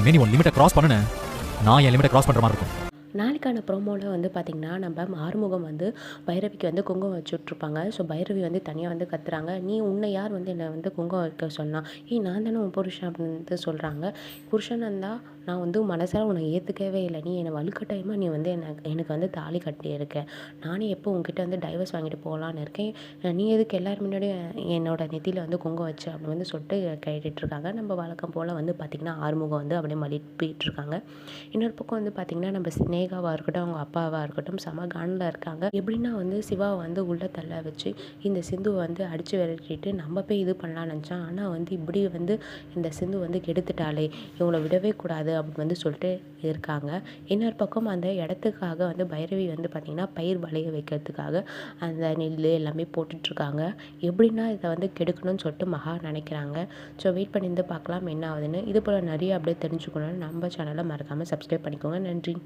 இனிமேல் நீ உன் லிமிட்டை கிராஸ் பண்ணுன. நான் என் லிமிட்டை கிராஸ் பண்ணுற மாதிரி இருக்கும். நாளைக்கான ப்ரோமோவில் வந்து பார்த்திங்கன்னா நம்ம ஆறுமுகம் வந்து பைரவிக்கு வந்து குங்குமம் வச்சுட்ருப்பாங்க. ஸோ பைரவி வந்து தனியாக வந்து கத்துறாங்க. நீ உன்னை யார் வந்து என்னை வந்து குங்குமம் வைக்க சொன்னா ஏய் நான் தானே உன் புருஷன் அப்படின்னு சொல்கிறாங்க புருஷன் இருந்தால் நான் வந்து மனசார உன்னை ஏற்றுக்கவே இல்லை. நீ என்னை வலுக்கட்டாயமாக நீ வந்து எனக்கு எனக்கு வந்து தாலி கட்டியிருக்க. நானே எப்போ உங்ககிட்ட வந்து டைவர்ஸ் வாங்கிட்டு போகலான்னு இருக்கேன். நீ எதுக்கு எல்லாரும் முன்னாடியும் என்னோட நெத்தியில் வந்து குங்குமம் வச்சு அப்படின்னு வந்து சொல்லிட்டு கேட்டுட்ருக்காங்க நம்ம வழக்கம் போல் வந்து பார்த்திங்கன்னா ஆறுமுகம் வந்து அப்படியே மலிப்பிட்டு இருக்காங்க. இன்னொரு பக்கம் வந்து பார்த்திங்கன்னா நம்ம ஸ்னேகாவாக இருக்கட்டும் அவங்க அப்பாவாக இருக்கட்டும் செம கானில் இருக்காங்க. எப்படின்னா வந்து சிவாவை வந்து உள்ளே தள்ள வச்சு இந்த சிந்துவை வந்து அடித்து விரட்டிட்டு நம்ம போய் இது பண்ணலாம்னு நினச்சான். ஆனால் வந்து இப்படி வந்து இந்த சிந்து வந்து கெடுத்துட்டாளே. இவங்களை விடவே கூடாது அப்படின்னு வந்து சொல்லிட்டு இருக்காங்க. இன்னொரு பக்கம் அந்த இடத்துக்காக வந்து பைரவி வந்து பார்த்திங்கன்னா பயிர் வளைய வைக்கிறதுக்காக அந்த நெல் எல்லாமே போட்டுட்ருக்காங்க. எப்படின்னா இதை வந்து கெடுக்கணும்னு சொல்லிட்டு மகா நினைக்கிறாங்க. ஸோ வெயிட் பண்ணி இருந்து பார்க்கலாம் என்ன ஆகுதுன்னு. இது போல் நிறைய அப்படியே தெரிஞ்சுக்கணும்னு நம்ம சேனலை மறக்காமல் சப்ஸ்கிரைப் பண்ணிக்கோங்க. நன்றி.